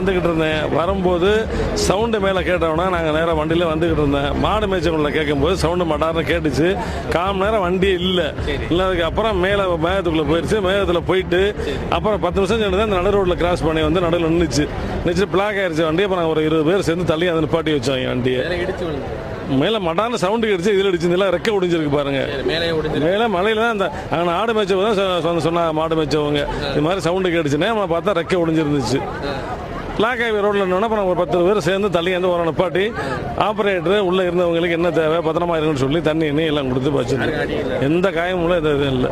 வந்துக்கிட்டு இருந்தேன். வரும்போது சவுண்டு மேலே கேட்டோன்னா நாங்கள் நேராக வண்டியில் வந்துக்கிட்டு இருந்தேன். மாடு மேய்ச்சவங்களை கேட்கும்போது சவுண்டு மடார்னு கேட்டுச்சு. கால் நேரம் வண்டியே இல்லை. இல்லாததுக்கு அப்புறம் மேலே மேகத்துக்குள்ளே போயிடுச்சு மேகத்தில் போயிட்டு அப்புறம் பத்து நிமிஷம் சென்று தான் நடு ரோட்டில் கிராஸ் பண்ணி வந்து நடுவில் நின்றுச்சு நின்று பிளாக் ஆயிடுச்சு வண்டி அப்புறம் நாங்கள் ஒரு இருபது பேர் சேர்ந்து தள்ளி அதை நிப்பாட்டி வச்சோம் என் வண்டியை. மேலே மடார்னு சவுண்டு கேட்டுச்சு. இதில் அடிச்சு இதெல்லாம் ரெக்க ஒடிஞ்சிருக்கு பாருங்க. மேலே மலையில தான் அந்த அங்கே ஆடு மேய்ச்சவங்க தான் சொன்னாங்க. மாடு மேய்ச்சவங்க. இது மாதிரி சவுண்டு கேட்டுச்சுன்னே நம்ம பார்த்தா ரெக்கை ஒடிஞ்சிருந்துச்சு. பிளாக் ஹைவே ரோட்ல நின்னா அப்புறம் ஒரு பத்து பேர் சேர்ந்து தள்ளி வந்து ஒரு நிப்பாட்டி ஆப்ரேட்டர் உள்ள இருந்தவங்களுக்கு என்ன தேவை பத்திரமா இருக்குன்னு சொல்லி தண்ணி எண்ணி எல்லாம் கொடுத்து வச்சு எந்த காயமும் இல்லை எந்த இதுவும் இல்லை.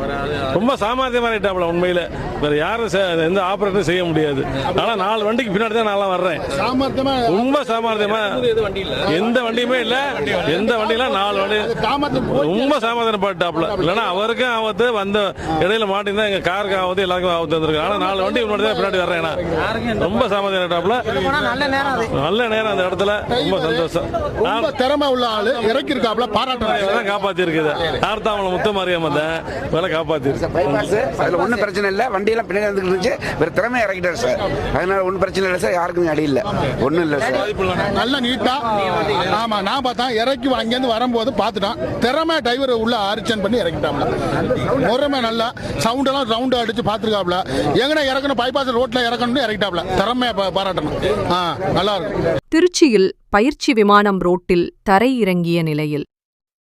ரொம்ப சாமர்த்தியமாயிட்டாப்ல உண்மையில. வேற யாரும் எந்த ஆப்ரேட்டரும் செய்ய முடியாது. ஆனா நாலு வண்டிக்கு பின்னாடி தான் நான் வர்றேன். சாமர்த்தியமா ரொம்ப சாமர்த்தியமா எந்த வண்டியுமே இல்ல. எந்த வண்டியில நாலு வண்டி. ரொம்ப சமாதானப்பட்டாப்ல இல்லைன்னா அவருக்கும் ஆபத்து வந்த இடையில மாட்டிருந்தா எங்க காருக்கு ஆபத்து எல்லாருக்கும் ஆபத்து வந்திருக்கு. ஆனா நாலு வண்டி முன்னாடி தான் பின்னாடி வர்றேன். ரொம்ப சமாதானப்பட்டாப்ல நல்ல நேரம் அது. நல்ல நேரம் அந்த இடத்துல. ரொம்ப சந்தோஷம். ரொம்ப திறமை உள்ள ஆளு. இறக்கி இருக்காப்ல பாராட்டுறேன் தான் காப்பாத்தி இருக்குது ஆர்த்தாமலை முத்து மாரியம்மன் தான். வேலை காப்பாத்திருக்கு. பைபாஸ் அதுல ஒன்றும் பிரச்சனை இல்லை. வண்டியெல்லாம் பின்னாடி வந்துட்டு இருந்துச்சு. வேற திறமை இறக்கிட்டார் சார். அதனால ஒன்றும் பிரச்சனை இல்லை சார். யாருக்கும் அடி இல்லை. ஒன்றும் இல்லை சார். நல்ல நீட்டா. ஆமா நான் பார்த்தேன். இறக்கி அங்கேருந்து வரும்போது பார்த்துட்டான். திறமை டிரைவர் உள்ள அரிச்சன் பண்ணி இறக்கிட்டாப்ல முறைமை நல்லா. சவுண்ட் எல்லாம் ரவுண்ட் அடிச்சு பார்த்துருக்காப்ல எங்கன இறக்கணும்? பைபாஸ் ரோட்ல இறக்கணும்னு இறக்கிட்டாப்ல திறமையை பாராட்டணும் ஆ நல்லா இருக்கும் திருச்சியில் பயிற்சி விமானம் ரோட்டில் தரை இறங்கிய நிலையில்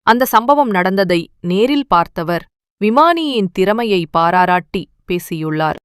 அந்த சம்பவம் நடந்ததை நேரில் பார்த்தவர் விமானியின் திறமையை பாராட்டி பேசியுள்ளார்.